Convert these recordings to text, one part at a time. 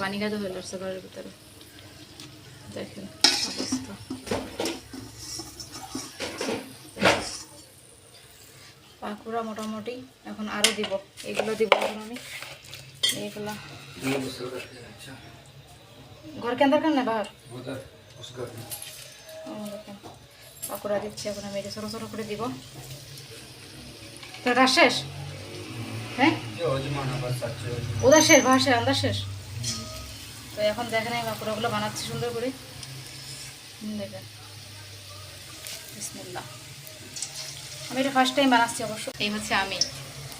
পানি গাদা হয়ে যাচ্ছে ঘরের ভিতরে। দেখেন অবস্থা। পাকুড়া মোটামুটি এখন আরও দিব। এগুলো দিব এখন আমি। এগুলো। ঘর কেন দরকার না বাহার পাকুড়া দিচ্ছি এখন আমি এটা ছোট সরো করে দিব। তোর শেষ? হ্যাঁ? ওদা শেষ ভাত শেষ আন্দার শেষ? তো এখন দেখেন আমি পাকুড়াগুলো বানাচ্ছি সুন্দর করে। দেখেন। বিসমিল্লাহ। আমি এটা ফার্স্ট টাইম বানাচ্ছি অবশ্য। এই হচ্ছে আমি।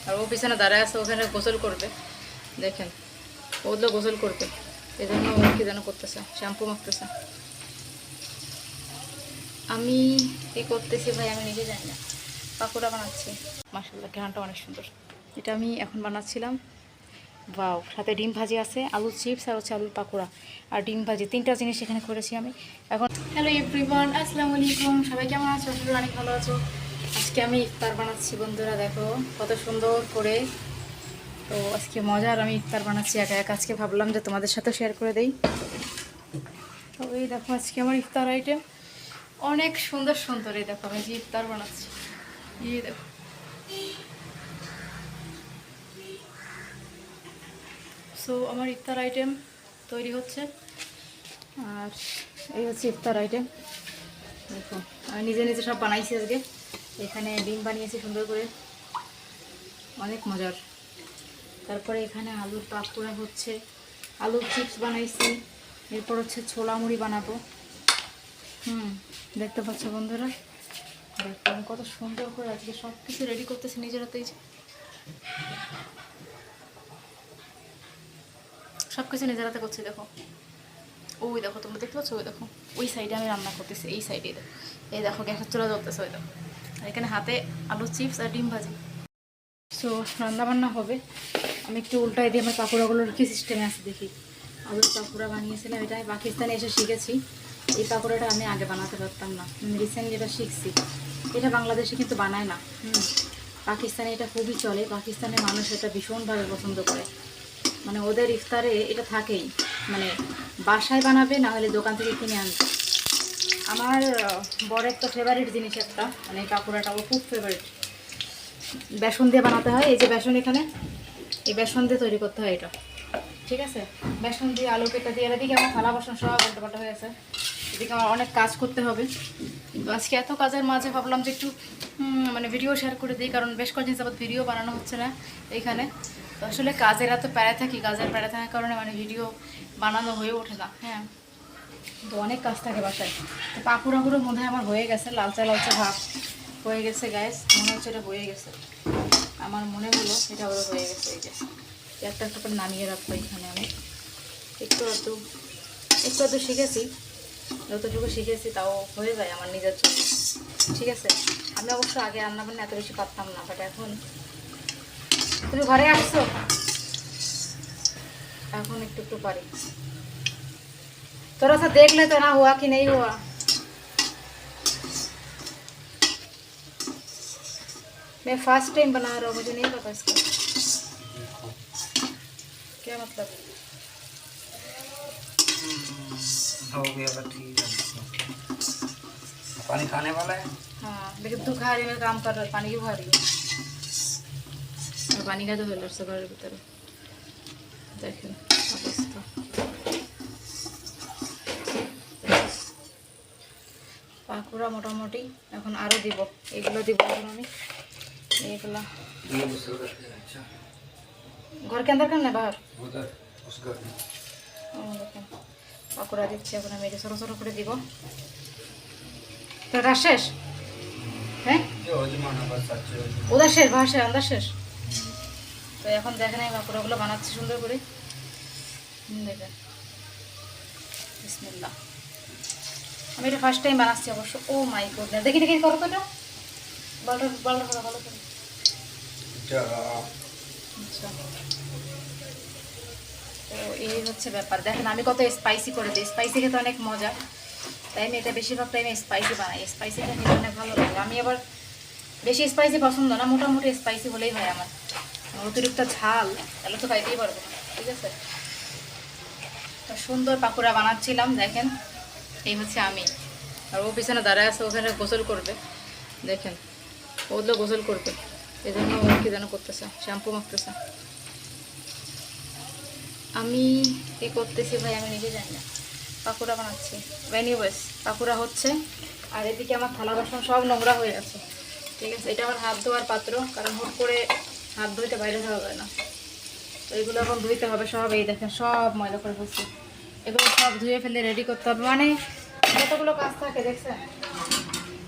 আর ও পিছনে দাঁড়ায় আছে, ওখানে গোসল করবে। দেখেন ওগুলো গোসল করবে। এই জন্য ও কি যেন করতেছে শ্যাম্পু মাখতেছে। আমি কি করতেছি ভাই, আমি নিজে জানি না। পাকোড়া বানাচ্ছি। মাসাল্লাহ ঘ্রানটা অনেক সুন্দর। এটা আমি এখন বানাচ্ছিলাম। বাও সাথে ডিম ভাজি আছে, আলু চিপস আর হচ্ছে আলুর পাকোড়া। আর ডিম ভাজি, তিনটা জিনিস এখানে করেছি আমি। এখন হ্যালো এভরিওয়ান আসসালামু আলাইকুম। সবাই কেমন আছো? আসলে অনেক ভালো আছো। আজকে আমি ইফতার বানাচ্ছি, বন্ধুরা দেখো, কত সুন্দর করে। তো আজকে মজার আমি ইফতার বানাচ্ছি, একা একা। আজকে ভাবলাম যে তোমাদের সাথে শেয়ার করে দেই। তো এই দেখো, আজকে আমার ইফতার আইটেম অনেক সুন্দর সুন্দর এই দেখো, আমি যে ইফতার বানাচ্ছি। এই দেখো। সো আমার ইফতার আইটেম তৈরি হচ্ছে। আর এই হচ্ছে ইফতার আইটেম। দেখো, আমি নিজে নিজে সব বানাইছি আজকে। এখানে ডিম বানিয়েছি সুন্দর করে। অনেক মজার। তারপরে এখানে আলুর পাকুড়া হচ্ছে। আলুর চিপস বানাইছি। এরপর হচ্ছে ছোলা মুড়ি বানাবো। হুম, দেখতে পাচ্ছ বন্ধুরা? দেখো, আমি কত সুন্দর করে আজকে সব কিছু রেডি করতেছি। নিজের হাতেই। সব কিছু নিজের হাতে করছি, দেখো। ওই দেখো, তোমরা দেখতে পাচ্ছ? ওই দেখো। ওই সাইডে আমি রান্না করতেছি, এই সাইডে দেখো। এই দেখো, গ্যাসের চুলা জ্বলতেছে, ওই দেখো। আর এখানে হাতে আলু, চিপস আর ডিম ভাজি। সো রান্না বান্না হবে। আমি একটু উল্টাই দিয়ে আমার পাকোড়াগুলোর কী সিস্টেমে আছে, দেখি। আলুর পাকোড়া বানিয়েছিলাম এটা আমি পাকিস্তানে এসে শিখেছি। এই পাকোড়াটা আমি আগে বানাতে পারতাম না। আমি রিসেন্টলি এটা শিখছি। এটা বাংলাদেশে কিন্তু বানায় না। হুম। পাকিস্তানে এটা খুবই চলে। পাকিস্তানের মানুষ এটা ভীষণভাবে পছন্দ করে। মানে ওদের ইফতারে এটা থাকেই। মানে বাসায় বানাবে, না হলে দোকান থেকে কিনে আনবে। আমার বরের তো ফেভারিট জিনিস একটা। মানে এই পাকোড়াটা খুব ফেভারিট বেসন দিয়ে বানাতে হয়। এই যে বেসন এখানে, এই বেসন দিয়ে তৈরি করতে হয় এটা। ঠিক আছে? বেসন দিয়ে আলু কেটে দিয়ে, এদিকে আমার থালা বাসন সব উল্টো পাল্টা হয়ে গেছে। এদিকে আমার অনেক কাজ করতে হবে। কিন্তু আজকে এত কাজের মাঝে ভাবলাম যে একটু মানে ভিডিও শেয়ার করে দিই। কারণ বেশ কয়েকদিন যাবত ভিডিও বানানো হচ্ছে না এইখানে আসলে কাজের এত প্যারা থাকি, কাজের প্যারা থাকার কারণে মানে ভিডিও বানানো হয়ে ওঠে না হ্যাঁ। তো অনেক কাজ থাকে বাসায়। তো পাকুড়াগুলো মনে হয় আমার হয়ে গেছে, লালচা লালচে ভাব হয়ে গেছে গ্যাস মনে হচ্ছে এটা হয়ে গেছে। আমার মনে হলো এটা ওরা হয়ে গেছে, এই যে। একটা একটা করে নামিয়ে রাখব এখানে আমি। একটু একটু একটু একটু শিখেছি। যতটুকু শিখেছি তাও হয়ে যায় আমার নিজের জন্য। ঠিক আছে? আমি অবশ্য আগে রান্না বান্না এত বেশি পারতাম না বাট এখন তুমি ঘরে আসছো এখন একটু একটু পারি थोड़ा सा देख ले तो ना हुआ कि नहीं हुआ मैं फर्स्ट टाइम बना रहा हूँ मुझे नहीं पता इसका क्या मतलब हो गया तो ठीक है पानी खाने वाला है हाँ लेकिन तू खा रही मैं काम कर रहा पानी क्यों खा रही है পানি খাতে হয়ে লড়ছে ঘরের ভিতরে। দেখেন অবস্থা। পাকুড়া মোটামুটি এখন আরও দিব। এগুলো দিব আমি। এগুলো। ঘর কেন দরকার না বাহার? পাকুড়া দিচ্ছি এখন আমি এটা সরো সরো করে দিব। তোরা শেষ? হ্যাঁ? ওদের শেষ ভাষা আন্দার শেষ? তো এখন দেখেন আমি পাকুড়াগুলো বানাচ্ছি সুন্দর করে। দেখেন। বিসমিল্লাহ। আমি এটা ফার্স্ট টাইম বানাচ্ছি অবশ্য। ও মাই গড দেখি দেখি করো তো বলটা বলটা ভালো ভালো করে। আচ্ছা। তো এই হচ্ছে ব্যাপার। দেখেন আমি কত স্পাইসি করে দিই। স্পাইসি খেতে অনেক মজা। তাই আমি এটা বেশিরভাগ টাইমে স্পাইসি বানাই। স্পাইসিটা খেতে অনেক ভালো লাগে। আমি আবার বেশি স্পাইসি পছন্দ না। মোটামুটি স্পাইসি হলেই হয় আমার। অতিরিক্ত ঝাল, তাহলে তো খাইতেই পারব, ঠিক আছে? সুন্দর পাকোড়া বানাচ্ছিলাম, দেখেন। এই হচ্ছে আমি। আর ও পিছনে দাঁড়ায় আছে, ওখানে গোসল করবে। দেখেন ওগুলো গোসল করবে এই জন্য ও কি যেন করতেছে, শ্যাম্পু মাখতেছে। আমি কি করতেছি ভাই, আমি নিজে জানি না। পাকোড়া বানাচ্ছি। এনিওয়েজ পাকোড়া হচ্ছে, আর এদিকে আমার থালা বাসন সব নোংরা হয়ে আছে। ঠিক আছে, এটা আমার হাত ধোয়ার পাত্র, কারণ হুট করে হাত ধুইতে বাইরে যাওয়া যায় না। তো এগুলো এখন ধুইতে হবে সব, এই দেখেন সব ময়লা করে ফেলছি। এগুলো সব ধুয়ে ফেলে রেডি করতে হবে। মানে কতগুলো কাজ থাকে, দেখছেন?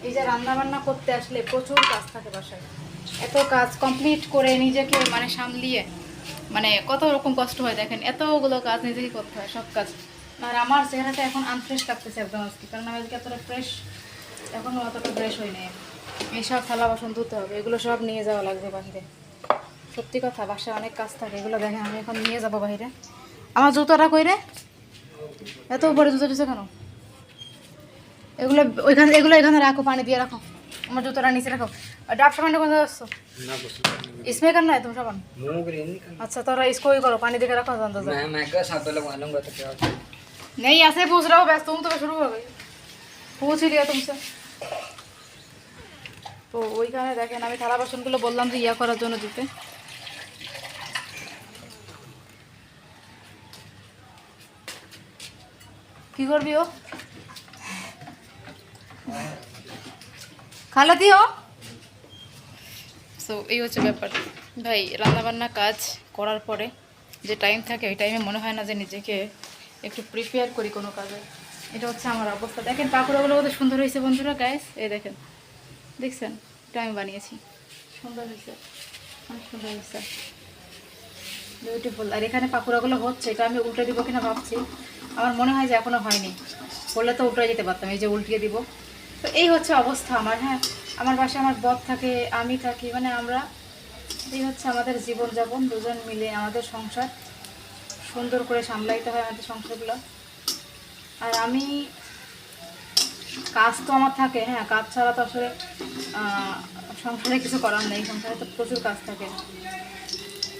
এই যে রান্না বান্না করতে আসলে প্রচুর কাজ থাকে বাসায়। এত কাজ কমপ্লিট করে নিজেকে মানে সামলিয়ে মানে কত রকম কষ্ট হয় দেখেন। এতগুলো কাজ নিজেকে করতে হয়, সব কাজ। আর আমার চেহারাটা এখন আনফ্রেশ লাগতেছে একদম আজকে, কারণ আমি আজকে এতটা ফ্রেশ এখনও অতটা ফ্রেশ হয়নি এইসব থালা বাসন ধুতে হবে, এগুলো সব নিয়ে যাওয়া লাগবে বাহিরে। সত্যি কথা বাসায় অনেক কাজ থাকে এগুলো দেখেন আমি এখন নিয়ে যাবো বাইরে আমার জুতোটা কই রে এত উপরে জুতো দিছে কেন এগুলো ওইখানে এগুলো এখানে রাখো পানি দিয়ে রাখো আমার জুতোটা নিচে রাখো আর ডাব সাবানটা কোথায় আসছো ना कुछ इसमें करना है तुम सामान मुंह ग्रीन नहीं करना अच्छा थोड़ा इसको ही करो पानी देके रखो अंदर से मैं मैं क्या साथ लगवा लूंगा तो क्या होता है? नहीं ऐसे पूछ रहा हूँ बस तुम तो शुरू हो गई पूछ ही लिया तुमसे তো ওইখানে দেখেন আমি থালা বাসনগুলো বললাম যে ইয়া করার জন্য দিতে কি করবি ও? খালাতি ও? সো এই হচ্ছে ব্যাপার। ভাই রান্নাবান্না কাজ করার পরে যে টাইম থাকে, ওই টাইমে মনে হয় না যে নিজেকে একটু প্রিপেয়ার করি কোনো কাজে। এটা হচ্ছে আমার অবস্থা। দেখেন পাকুড়াগুলো কত সুন্দর হয়েছে বন্ধুরা গাইস এই দেখেন, দেখছেন? এটা আমি বানিয়েছি। সুন্দর হয়েছে। অনেক সুন্দর হয়েছে। বিউটিফুল আর এখানে পাকুড়াগুলো হচ্ছে, এটা আমি উল্টে দিব কিনা ভাবছি। আমার মনে হয় যে এখনও হয়নি। বললে তো উল্টে যেতে পারতাম, এই যে উল্টিয়ে দিব। তো এই হচ্ছে অবস্থা আমার হ্যাঁ। আমার বাসায় আমার বর থাকে, আমি থাকি মানে আমরা, এই হচ্ছে আমাদের জীবনযাপন, দুজন মিলে আমাদের সংসার। সুন্দর করে সামলাইতে হয় আমাদের সংসারগুলো। আর আমি, কাজ তো আমার থাকে হ্যাঁ। কাজ ছাড়া তো আসলে সংসারে কিছু করার নেই। সংসারে তো প্রচুর কাজ থাকে।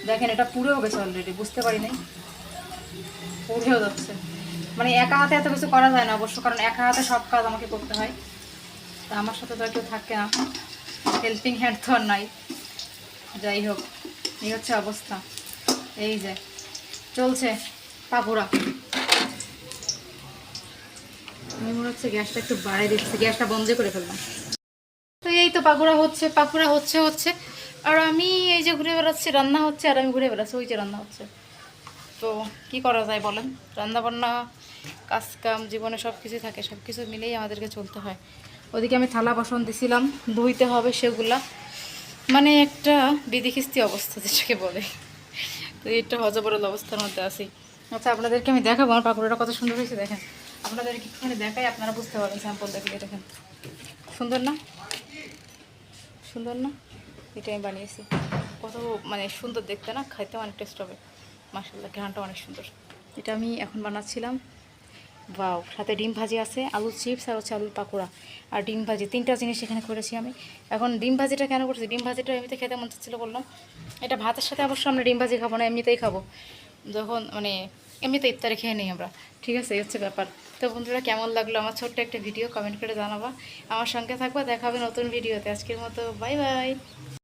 দেখেন, এটা পুড়েও গেছে অলরেডি বুঝতে পারি নাই পুড়েও যাচ্ছে। মানে একা হাতে এত কিছু করা যায় না অবশ্য, কারণ একা হাতে সব কাজ আমাকে করতে হয়। তা আমার সাথে তো আর কেউ থাকে না। হেল্পিং হ্যান্ড তো আর নাই। যাই হোক, এই হচ্ছে অবস্থা। এই যে, চলছে পাপুরা আমি মনে হচ্ছে গ্যাসটা একটু বাড়াই দিচ্ছি, গ্যাসটা বন্ধ করে ফেললাম। তো এই তো পাকুড়া হচ্ছে পাকুড়া হচ্ছে হচ্ছে। আর আমি এই যে ঘুরে বেড়াচ্ছি, রান্না হচ্ছে, আর আমি ঘুরে বেড়াচ্ছি, ওই যে রান্না হচ্ছে। তো কি করা যায় বলেন? রান্না বান্না কাজ কাম জীবনে সব কিছু থাকে সব কিছু মিলেই আমাদেরকে চলতে হয়। ওদিকে আমি থালা বাসন দিছিলাম, ধুইতে হবে সেগুলা। মানে একটা বিধিখিস্তি অবস্থা, যেটাকে বলে। তো এটা হজবরল অবস্থার মধ্যে আছি। আচ্ছা আপনাদেরকে আমি দেখাবো, আমার পাকুড়াটা কত সুন্দর হয়েছে, দেখেন। আপনাদের একটুখানি দেখাই, আপনারা বুঝতে পারবেন স্যাম্পল দেখলে দেখেন। সুন্দর না? সুন্দর না? এটা আমি বানিয়েছি। কত মানে সুন্দর দেখতে না খাইতে অনেক টেস্ট হবে। মাসাল্লাহ ঘ্রানটা অনেক সুন্দর। এটা আমি এখন বানাচ্ছিলাম। বাও সাথে ডিম ভাজি আছে আলু চিপস আর হচ্ছে আলুর পাকোড়া। আর ডিম ভাজি, তিনটা জিনিস এখানে করেছি আমি। এখন ডিম ভাজিটা কেন করছি? ডিম ভাজিটা এমনিতে খেতে মন চাচ্ছিলো বললাম। এটা ভাতের সাথে অবশ্য আমরা ডিম ভাজি খাব না, এমনিতেই খাব। যখন মানে এমনিতে ইফতারে খেয়ে নিই আমরা। ঠিক আছে, এই হচ্ছে ব্যাপার। তো বন্ধুরা, কেমন লাগল আমার ছোট্ট একটা ভিডিও? কমেন্ট করে জানাবা। আমার সঙ্গে থাকবা দেখা হবে নতুন ভিডিওতে। আজকের মতো, বাই বাই।